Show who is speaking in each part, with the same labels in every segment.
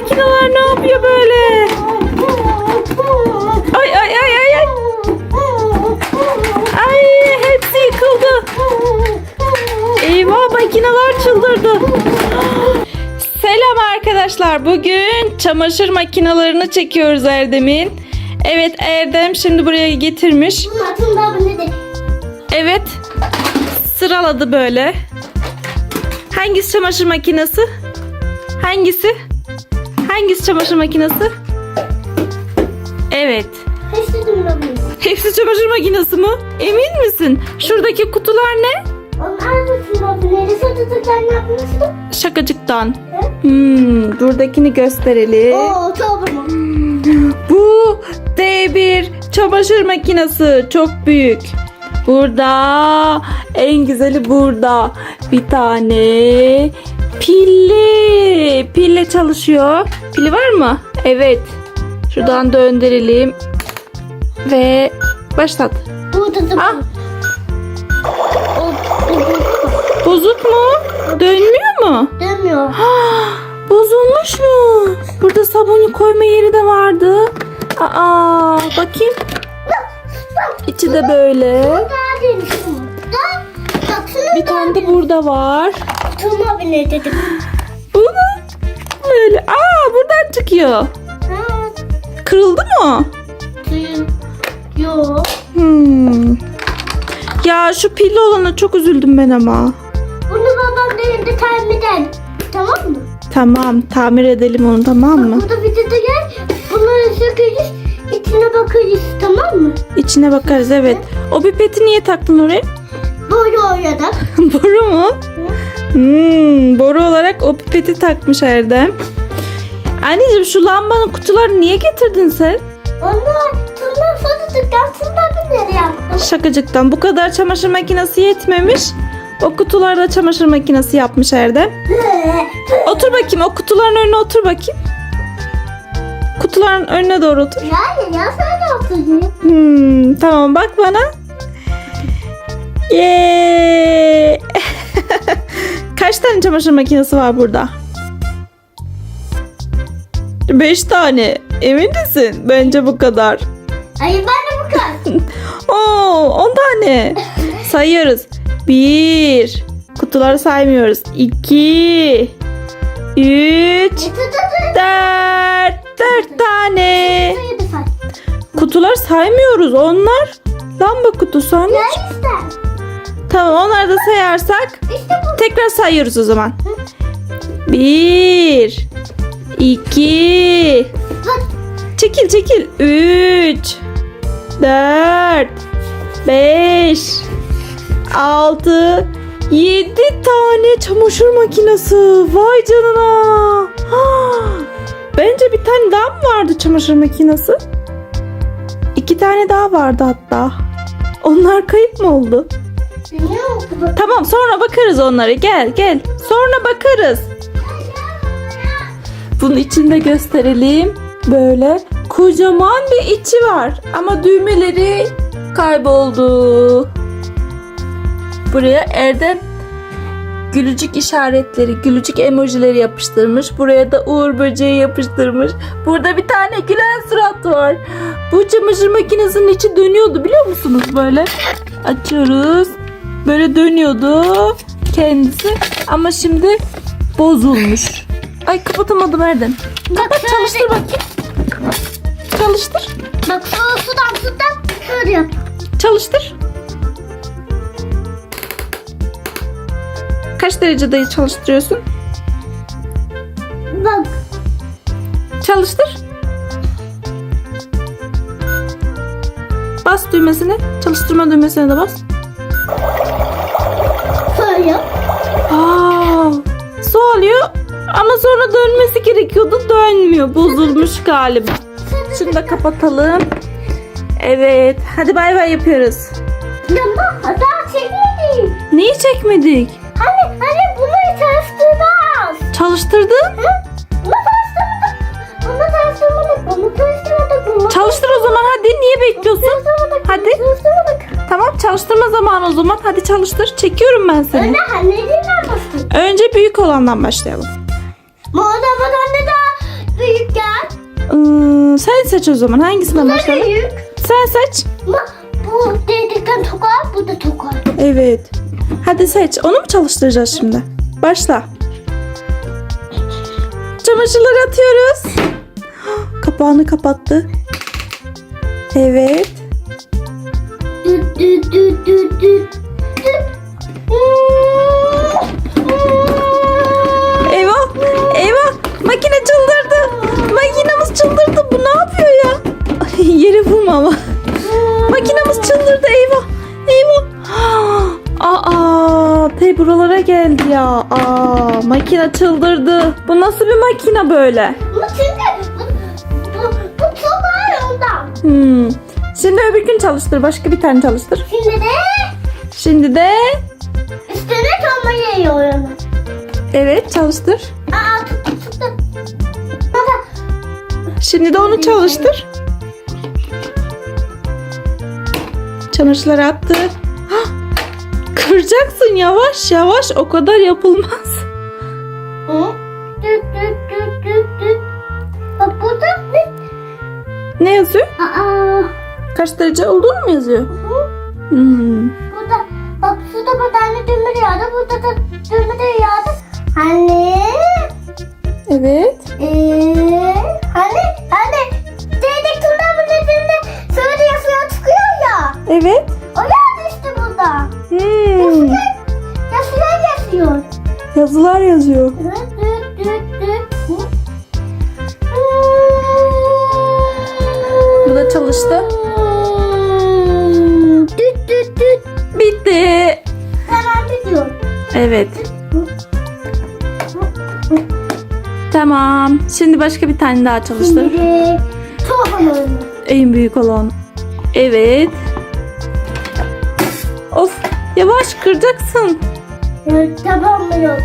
Speaker 1: makineler ne yapıyor böyle? Ay ay ay ay ay. Ay hepsi yıkıldı. Eyvah makineler çıldırdı. Selam arkadaşlar. Bugün çamaşır makinalarını çekiyoruz Erdem'in. Evet Erdem şimdi buraya getirmiş. Evet. Sıraladı böyle. Hangisi çamaşır makinesi? Hangisi? Hangisi çamaşır makinesi? Evet.
Speaker 2: Hepsi dumlamış.
Speaker 1: Hepsi çamaşır makinesi mi? Emin misin? Şuradaki kutular ne?
Speaker 2: Onlar da. Neresi tutuklarını yapmıştım?
Speaker 1: Şakacıktan. Hmm, buradakini gösterelim.
Speaker 2: Oo, mu?
Speaker 1: Bu D1 çamaşır makinesi çok büyük. Burada en güzeli burada. Bir tane pilli. Pille çalışıyor. Pili var mı? Evet. Şuradan döndürelim. Ve başlat.
Speaker 2: Bu da dumlamış.
Speaker 1: Ah. Bozuk mu? Dönmüyor mu?
Speaker 2: Dönmüyor.
Speaker 1: Bozulmuş mu? Burada sabunu koyma yeri de vardı. Aa, bakayım. İçi de böyle. Bir tane de burada var.
Speaker 2: Tuma bile dedim.
Speaker 1: Bu da böyle. Aa, buradan çıkıyor.
Speaker 2: Ha,
Speaker 1: Kırıldı mı?
Speaker 2: tüy. Yok.
Speaker 1: Hmm. Ya şu pilli olana çok üzüldüm ben ama.
Speaker 2: Bunu babam elinde termiden. Tamam mı?
Speaker 1: Tamam, tamir edelim onu tamam mı?
Speaker 2: Burada bir de gel. Bunları sökeriz. içine bakarız. Tamam mı?
Speaker 1: İçine bakarız evet. O pipeti niye taktın oraya?
Speaker 2: Böyle oynadık.
Speaker 1: boru mu? Hmm, boru olarak o pipeti takmış Erdem. Anneciğim şu lambanın kutularını niye getirdin sen?
Speaker 2: Onlar tırnak fazladıktan tırnak binleri yaptım.
Speaker 1: Şakacıktan bu kadar çamaşır makinesi yetmemiş. O kutularda çamaşır makinesi yapmış Erdem. Otur bakayım o kutuların önüne otur bakayım. Kutuların önüne doğru otur.
Speaker 2: Yani ya sen oturuyorsun.
Speaker 1: Hmm, tamam bak bana. Yeee. Kaç tane çamaşır makinesi var burada? Beş tane. Emin misin? Bence bu kadar.
Speaker 2: Ay ben de bu kadar.
Speaker 1: Oo, on tane. Sayıyoruz. Bir. Kutuları saymıyoruz. İki. Üç.
Speaker 2: Tut
Speaker 1: Dört. Dört tane. Kutular saymıyoruz. Onlar lamba kutusu hani. Tamam onları da sayarsak tekrar sayıyoruz o zaman. Bir. iki. Çekil çekil. Üç. Dört. Beş. Altı. Yedi tane çamaşır makinesi. Vay canına. Bence bir tane daha mı vardı çamaşır makinesi? İki tane daha vardı hatta. Onlar kayıp mı oldu? Tamam sonra bakarız onlara. Gel gel. Sonra bakarız. Bunun içinde gösterelim. Böyle kocaman bir içi var. Ama düğmeleri kayboldu. Buraya Erdem gülücük işaretleri, gülücük emojileri yapıştırmış. Buraya da uğur böceği yapıştırmış. Burada bir tane gülen surat var. Bu çamaşır makinesinin içi dönüyordu biliyor musunuz böyle? Açıyoruz. Böyle dönüyordu kendisi. Ama şimdi bozulmuş. Ay kapatamadım Erdem.
Speaker 2: Bak
Speaker 1: Kapat çalıştır bakayım. Çalıştır.
Speaker 2: Bak su, sudan sudan şöyle yap.
Speaker 1: Çalıştır. Kaç derecede çalıştırıyorsun?
Speaker 2: Bak.
Speaker 1: Çalıştır. Bas düğmesine. Çalıştırma düğmesine de bas. Ama sonra dönmesi gerekiyordu. Dönmüyor. Bozulmuş galiba. Şunu da kapatalım. Evet. Hadi bay bay yapıyoruz.
Speaker 2: Ya bak daha çekmedi.
Speaker 1: Neyi çekmedik?
Speaker 2: Hani hani bunu çalıştırmaz.
Speaker 1: Çalıştırdın.
Speaker 2: Hı? Bunu çalıştırmadık. Bunu çalıştırmadık. Bunu çalıştırmadık. Bunu
Speaker 1: Çalıştır o zaman hadi. Niye bekliyorsun? Hadi.
Speaker 2: Çalıştırmadık.
Speaker 1: Tamam çalıştırma zamanı o zaman. Hadi çalıştır. Çekiyorum ben seni.
Speaker 2: Önce bastın.
Speaker 1: Önce büyük olandan başlayalım. Bunu. Sen seç o zaman. Hangisinden başlayalım?
Speaker 2: Büyük.
Speaker 1: Sen seç.
Speaker 2: Ama bu dedikten tokar, bu da tokar.
Speaker 1: Evet. Hadi seç. Onu mu çalıştıracağız şimdi? Başla. Çamaşırları atıyoruz. Kapağını kapattı. Evet.
Speaker 2: Düt düt düt düt düt.
Speaker 1: Eyvah. Ne yapıyor ya? Ay, Yere vurma ama. Makinamız çıldırdı. Eyvah. Eyvah. Aa, te buralara geldi ya. Aa, makine çıldırdı. Bu nasıl bir makine böyle?
Speaker 2: Bu çünkü bu, bu, bu ondan.
Speaker 1: Hmm. Şimdi öbür gün çalıştır. Başka bir tane çalıştır.
Speaker 2: Şimdi de
Speaker 1: Şimdi de
Speaker 2: üstüne tomba yiyorum.
Speaker 1: evet çalıştır.
Speaker 2: Aa
Speaker 1: Şimdi de onu çalıştır. Çamaşırları attı. Hah! Kıracaksın yavaş yavaş o kadar yapılmaz.
Speaker 2: Ne?
Speaker 1: Yazıyor?
Speaker 2: Aa.
Speaker 1: Kaç derece olduğunu mu yazıyor?
Speaker 2: Hı?
Speaker 1: Hmm.
Speaker 2: Burada bak şurada bir tane düğme
Speaker 1: Çalıştı.
Speaker 2: Düt düt düt.
Speaker 1: Bitti.
Speaker 2: Hemen bitiyor.
Speaker 1: Evet. Tamam. Şimdi başka bir tane daha çalıştır.
Speaker 2: Şimdi.
Speaker 1: En büyük olan. Evet. Of. Yavaş kıracaksın.
Speaker 2: Evet, Tamam mı yok?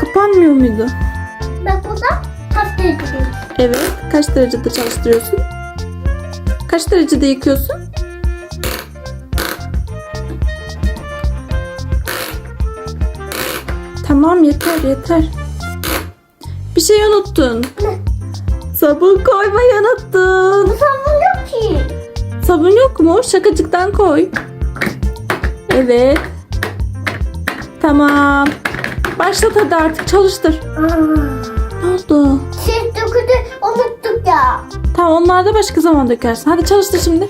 Speaker 1: Kapanmıyor muydu?
Speaker 2: Bak burada kaç derece?
Speaker 1: Evet. Kaç derecede çalıştırıyorsun? Kaç derecede yıkıyorsun? Tamam yeter yeter. Bir şey unuttun. Sabun koymayı unuttun.
Speaker 2: Bu sabun yok ki.
Speaker 1: Sabun yok mu? Şakacıktan koy. Evet. Tamam. Başlat hadi artık çalıştır.
Speaker 2: Aa,
Speaker 1: Ne oldu?
Speaker 2: döküldü unuttuk ya.
Speaker 1: Tamam onlar da başka zaman dökersin. Hadi çalıştır şimdi.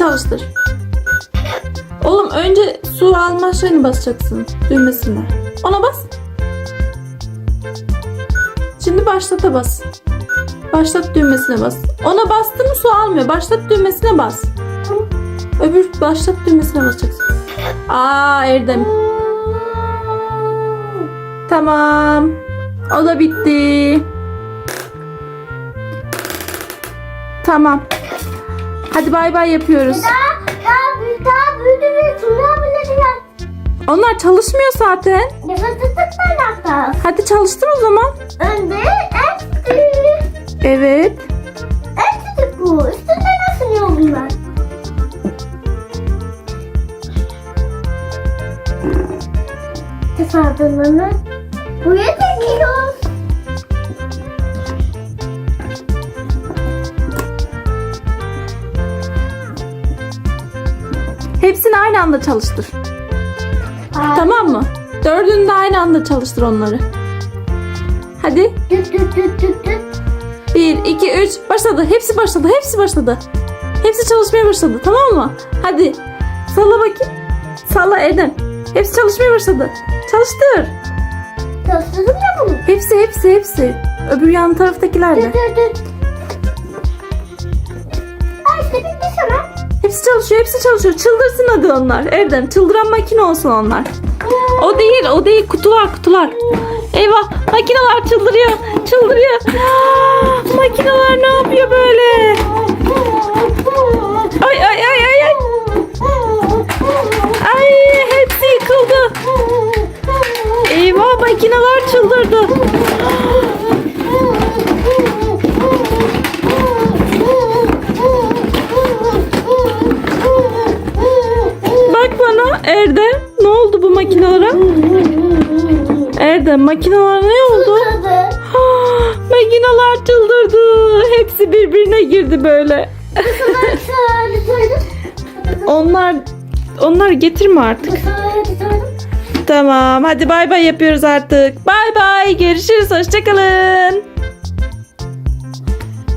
Speaker 1: Çalıştır. Oğlum önce su alma şeyini basacaksın. Düğmesine. Ona bas. Şimdi başlata bas. Başlat düğmesine bas. Ona bastın mı su almıyor. Başlat düğmesine bas. Öbür başlat düğmesine basacaksın. Aa Erdem. Tamam. O da bitti. Tamam. Hadi bay bay yapıyoruz.
Speaker 2: Daha, daha büyük, daha büyüdü ve suya bile
Speaker 1: Onlar çalışmıyor zaten.
Speaker 2: Nefes tutmayacaklar.
Speaker 1: Hadi çalıştır o zaman.
Speaker 2: Önde küçük.
Speaker 1: Evet.
Speaker 2: Küçük bu. Üstünde nasıl yiyor bunlar? Tesadüfünü buraya çekiyoruz.
Speaker 1: Hepsini aynı anda çalıştır.
Speaker 2: Aa,
Speaker 1: Tamam mı? Dördünü de aynı anda çalıştır onları. Hadi.
Speaker 2: Düt düt düt düt düt.
Speaker 1: Bir, iki, üç. Başladı. Hepsi başladı. Hepsi başladı. Hepsi çalışmaya başladı. Tamam mı? Hadi. Salla bakayım. Salla Erdem. Hepsi çalışmaya başladı. Çalıştır.
Speaker 2: Çalıştırdım ya bunu.
Speaker 1: Hepsi, hepsi, hepsi. Öbür yan taraftakiler de.
Speaker 2: Düt düt düt. Ay işte bitti sana.
Speaker 1: Hepsi çalışıyor, hepsi çalışıyor. Çıldırsın hadi onlar. Erdem, çıldıran makine olsun onlar. O değil, o değil. Kutular, kutular. Eyvah, makineler çıldırıyor, çıldırıyor. Aa, makineler ne yapıyor böyle? Ay ay ay. Ay Erdem makineler ne oldu? Ah, makineler çıldırdı. Hepsi birbirine girdi böyle. Onlar onlar getirme artık. Tamam hadi bay bay yapıyoruz artık. Bay bay görüşürüz hoşçakalın.